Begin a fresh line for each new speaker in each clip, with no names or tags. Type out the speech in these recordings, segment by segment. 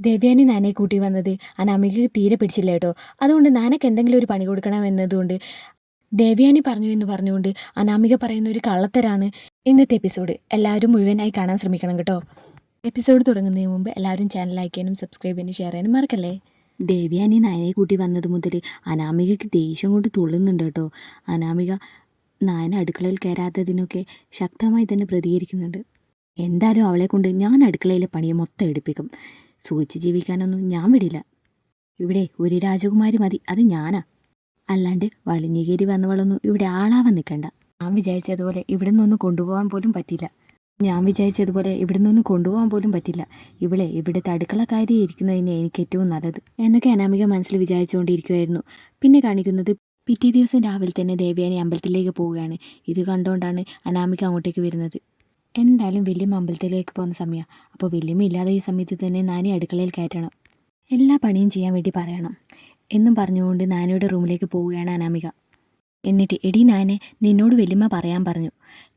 ദേവ്യാനി നാനെ കൂട്ടി വന്നത്. അനാമികക്ക് തീരെ പിടിച്ചില്ല കേട്ടോ. അതുകൊണ്ട് നാനക്ക് എന്തെങ്കിലും ഒരു പണി കൊടുക്കണം എന്നതുകൊണ്ട് ദേവ്യാനി പറഞ്ഞു എന്ന് പറഞ്ഞുകൊണ്ട് അനാമിക പറയുന്ന ഒരു കള്ളത്തരാണ് ഇന്നത്തെ എപ്പിസോഡ്. എല്ലാവരും മുഴുവനായി കാണാൻ ശ്രമിക്കണം കേട്ടോ. എപ്പിസോഡ് തുടങ്ങുന്നതിന് മുമ്പ് എല്ലാവരും ചാനൽ ലൈക്ക് ചെയ്യാനും സബ്സ്ക്രൈബ് ചെയ്യാനും ഷെയർ ചെയ്യാനും മറക്കല്ലേ? ദേവ്യാനി നാനെ കൂട്ടി വന്നത് മുതൽ അനാമികയ്ക്ക് ദേഷ്യം കൊണ്ട് തുള്ളുന്നുണ്ട് കേട്ടോ. അനാമിക നായന അടുക്കളയിൽ കയറാത്തതിനൊക്കെ ശക്തമായി തന്നെ പ്രതികരിക്കുന്നുണ്ട്. എന്തായാലും അവളെ കൊണ്ട് ഞാൻ അടുക്കളയിലെ പണിയെ മൊത്തം എടുപ്പിക്കും. സൂചിച്ച് ജീവിക്കാനൊന്നും ഞാൻ വിടില്ല. ഇവിടെ ഒരു രാജകുമാരി മതി അത് ഞാനാ. അല്ലാണ്ട് വലിഞ്ഞുകേരി വന്നവളൊന്നും ഇവിടെ ആളാവാൻ നിൽക്കണ്ട. ഞാൻ വിചാരിച്ചതുപോലെ ഇവിടെ നിന്നൊന്നും കൊണ്ടുപോകാൻ പോലും പറ്റില്ല. ഞാൻ വിചാരിച്ചതുപോലെ ഇവിടെ നിന്നൊന്നും കൊണ്ടുപോകാൻ പോലും പറ്റില്ല. ഇവളെ ഇവിടുത്തെ അടുക്കളക്കാരി ഇരിക്കുന്നതിന് എനിക്ക് ഏറ്റവും നല്ലത്. എന്നൊക്കെ അനാമിക മനസ്സിൽ വിചാരിച്ചുകൊണ്ടിരിക്കുമായിരുന്നു പിന്നെ കാണിക്കുന്നത് പിറ്റേ ദിവസം രാവിലെ തന്നെ ദേവയാനി അമ്പലത്തിലേക്ക് പോവുകയാണ്. ഇത് കണ്ടുകൊണ്ടാണ് അനാമിക അങ്ങോട്ടേക്ക് വരുന്നത്. എന്തായാലും വല്യമ്മ അമ്പലത്തിലേക്ക് പോകുന്ന സമയമാണ് അപ്പോൾ വല്യമ്മ ഇല്ലാതെ ഈ സമയത്ത് തന്നെ നാനി അടുക്കളയിൽ കയറ്റണം. എല്ലാ പണിയും ചെയ്യാൻ വേണ്ടി പറയണം. എന്നും പറഞ്ഞുകൊണ്ട് നാനിയുടെ റൂമിലേക്ക് പോവുകയാണ് അനാമിക. എന്നിട്ട് എടി നാനെ നിന്നോട് വല്യമ്മ പറയാൻ പറഞ്ഞു.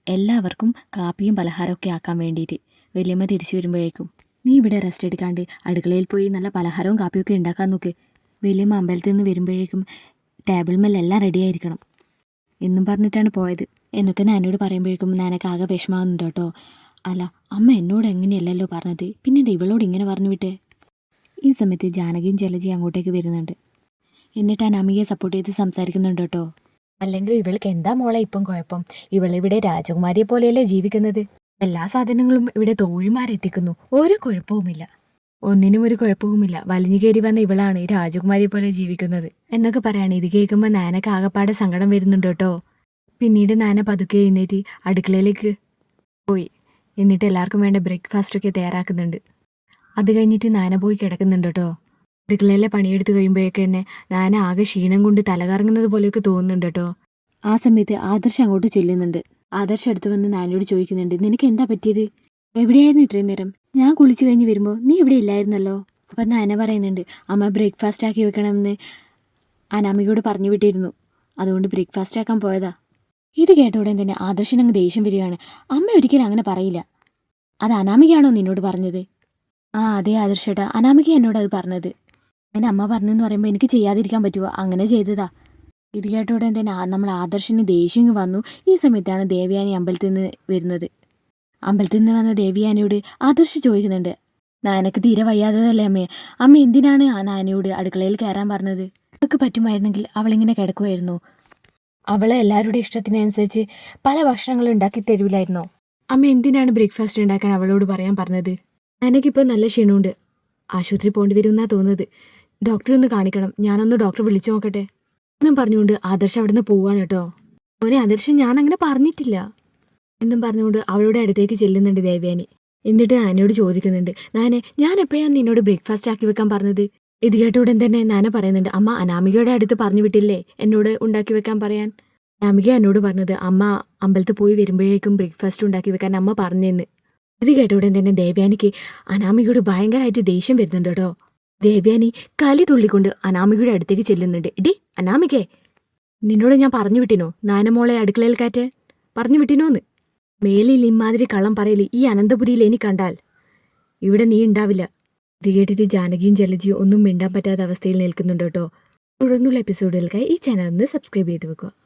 എല്ലാവർക്കും കാപ്പിയും പലഹാരമൊക്കെ ആക്കാൻ വേണ്ടിയിട്ട്. വല്യമ്മ തിരിച്ചു വരുമ്പോഴേക്കും നീ ഇവിടെ റെസ്റ്റ് എടുക്കാണ്ട് അടുക്കളയിൽ പോയി നല്ല പലഹാരവും കാപ്പിയൊക്കെ ഉണ്ടാക്കാൻ നോക്ക്. വല്യമ്മ അമ്പലത്തിൽ നിന്ന് വരുമ്പോഴേക്കും ടേബിൾ മേലെല്ലാം റെഡിയായിരിക്കണം എന്നും പറഞ്ഞിട്ടാണ് പോയത്. എന്നൊക്കെ നാനോട് പറയുമ്പോഴേക്കും നാനക്ക് ആകെ വിഷമാകുന്നുണ്ട് കേട്ടോ. അല്ല അമ്മ എന്നോട് എങ്ങനെയല്ലല്ലോ പറഞ്ഞത്? പിന്നെ ഇത് ഇവളോട് ഇങ്ങനെ പറഞ്ഞു വിട്ടേ? ഈ സമയത്ത് ജാനകിയും ജലജയും അങ്ങോട്ടേക്ക് വരുന്നുണ്ട്. എന്നിട്ട് അനാമികയെ സപ്പോർട്ട് ചെയ്ത് സംസാരിക്കുന്നുണ്ട് കേട്ടോ. അല്ലെങ്കിൽ ഇവൾക്ക് എന്താ മോളെ ഇപ്പം കുഴപ്പം? ഇവളിവിടെ രാജകുമാരിയെ പോലെയല്ലേ ജീവിക്കുന്നത്? എല്ലാ സാധനങ്ങളും ഇവിടെ തോഴിമാരെത്തിക്കുന്നു ഒരു കുഴപ്പവുമില്ല. ഒന്നിനും ഒരു കുഴപ്പവുമില്ല. വലിഞ്ഞു കയറി വന്ന ഇവളാണ് രാജകുമാരിയെ പോലെ ജീവിക്കുന്നത്. എന്നൊക്കെ പറയാണ്. ഇത് കേൾക്കുമ്പോൾ നാനക്ക് ആകപ്പാടെ സങ്കടം വരുന്നുണ്ട് കേട്ടോ. പിന്നീട് നാന പതുക്കെ എഴുന്നേറ്റ് അടുക്കളയിലേക്ക് പോയി. എന്നിട്ട് എല്ലാവർക്കും വേണ്ട ബ്രേക്ക്ഫാസ്റ്റ് ഒക്കെ തയ്യാറാക്കുന്നുണ്ട്. അത് കഴിഞ്ഞിട്ട് നാന പോയി കിടക്കുന്നുണ്ട് കേട്ടോ. അടുക്കളയിലെ പണിയെടുത്ത് കഴിയുമ്പോഴേക്ക് തന്നെ നാന ആകെ ക്ഷീണം കൊണ്ട് തലകറങ്ങുന്നത് പോലെയൊക്കെ തോന്നുന്നുണ്ട് കേട്ടോ. ആ സമയത്ത് ആദർശ് അങ്ങോട്ട് ചെല്ലുന്നുണ്ട്. ആദർശ് അടുത്ത് വന്ന് നാനോട് ചോദിക്കുന്നുണ്ട് നിനക്ക് എന്താ പറ്റിയത്? എവിടെയായിരുന്നു ഇത്രയും നേരം? ഞാൻ കുളിച്ചു കഴിഞ്ഞ് വരുമ്പോൾ നീ ഇവിടെ ഇല്ലായിരുന്നല്ലോ? അപ്പം നാന പറയുന്നുണ്ട് അമ്മ ബ്രേക്ക്ഫാസ്റ്റ് ആക്കി വെക്കണമെന്ന് അനാമികയോട് പറഞ്ഞു വിട്ടിരുന്നു. അതുകൊണ്ട് ബ്രേക്ക്ഫാസ്റ്റ് ആക്കാൻ പോയതാ. ഇത് കേട്ട ഉടൻ തന്നെ ആദർശൻ അങ്ങ് ദേഷ്യം വരികയാണ്. അമ്മ ഒരിക്കലും അങ്ങനെ പറയില്ല. അത് അനാമികയാണോ നിന്നോട് പറഞ്ഞത്? ആ അതെ ആദർശേട്ടാ അനാമിക എന്നോട് അത് പറഞ്ഞത്. അങ്ങനെ അമ്മ പറഞ്ഞെന്ന് പറയുമ്പോൾ എനിക്ക് ചെയ്യാതിരിക്കാൻ പറ്റുമോ അങ്ങനെ ചെയ്തതാ. ഇത് കേട്ട ഉടൻ തന്നെ നമ്മൾ ആദർശന് ദേഷ്യം വന്നു. ഈ സമയത്താണ് ദേവയാനി അമ്പലത്തിൽ നിന്ന് വരുന്നത്. അമ്പലത്തിൽ നിന്ന് വന്ന ദേവിയാനിയോട് ആദർശ് ചോദിക്കുന്നുണ്ട്. നാനക്ക് തീരെ വയ്യാത്തതല്ലേ അമ്മേ? അമ്മ എന്തിനാണ് ആ നാനയോട് അടുക്കളയിൽ കയറാൻ പറഞ്ഞത്? അവൾക്ക് പറ്റുമായിരുന്നെങ്കിൽ അവളിങ്ങനെ കിടക്കുമായിരുന്നു അവളെ എല്ലാവരുടെ ഇഷ്ടത്തിനനുസരിച്ച് പല ഭക്ഷണങ്ങളും ഉണ്ടാക്കി തരൂലായിരുന്നോ? അമ്മ എന്തിനാണ് ബ്രേക്ക്ഫാസ്റ്റ് ഉണ്ടാക്കാൻ അവളോട് പറയാൻ പറഞ്ഞത്? എനിക്കിപ്പോൾ നല്ല ക്ഷീണമുണ്ട്. ആശുപത്രി പോകേണ്ടി വരുമെന്നാ തോന്നുന്നത്. ഡോക്ടറെ ഒന്ന് കാണിക്കണം. ഞാനൊന്ന് ഡോക്ടറെ വിളിച്ചു നോക്കട്ടെ. എന്നും പറഞ്ഞുകൊണ്ട് ആദർശ് അവിടുന്ന് പോവാണ് കേട്ടോ. മോനെ ആദർശ് ഞാൻ അങ്ങനെ പറഞ്ഞിട്ടില്ല. എന്നും പറഞ്ഞുകൊണ്ട് അവളുടെ അടുത്തേക്ക് ചെല്ലുന്നുണ്ട് ദേവയാനി. എന്നിട്ട് നാനയോട് ചോദിക്കുന്നുണ്ട് നാനെ ഞാൻ എപ്പോഴാണ് നിന്നോട് ബ്രേക്ക്ഫാസ്റ്റ് ആക്കി വെക്കാൻ പറഞ്ഞത്? ഇത് കേട്ട ഉടൻ തന്നെ നാന പറയുന്നുണ്ട്. അമ്മ അനാമികയുടെ അടുത്ത് പറഞ്ഞു വിട്ടില്ലേ? എന്നോട് ഉണ്ടാക്കി വെക്കാൻ പറയാൻ. അനാമിക എന്നോട് പറഞ്ഞത് അമ്മ അമ്പലത്തിൽ പോയി വരുമ്പോഴേക്കും ബ്രേക്ക്ഫാസ്റ്റ് ഉണ്ടാക്കി വെക്കാൻ അമ്മ പറഞ്ഞെന്ന്. ഇത് കേട്ട ഉടൻ തന്നെ ദേവ്യാനിക്ക് അനാമികയോട് ഭയങ്കരമായിട്ട് ദേഷ്യം വരുന്നുണ്ട് കേട്ടോ ദേവ്യാനി കലി തുള്ളിക്കൊണ്ട് അനാമികയുടെ അടുത്തേക്ക് ചെല്ലുന്നുണ്ട്. ഇടി അനാമികേ. നിന്നോട് ഞാൻ പറഞ്ഞു വിട്ടിനോ? നാനമോളെ അടുക്കളയിൽ കാറ്റ്. പറഞ്ഞു വിട്ടിനോന്ന്? മേലിൽ ഇമാതിരി കള്ളം പറയൽ ഈ അനന്തപുരിയിൽ എനിക്ക് കണ്ടാൽ ഇവിടെ നീ ഉണ്ടാവില്ല. ഇത് ജാനകിയും ജലജിയും ഒന്നും മിണ്ടാൻ പറ്റാത്ത അവസ്ഥയിൽ നിൽക്കുന്നുണ്ട് കേട്ടോ. തുടർന്നുള്ള എപ്പിസോഡുകൾക്കായി ഈ ചാനൽ ഒന്ന് സബ്സ്ക്രൈബ് ചെയ്ത് വെക്കുക.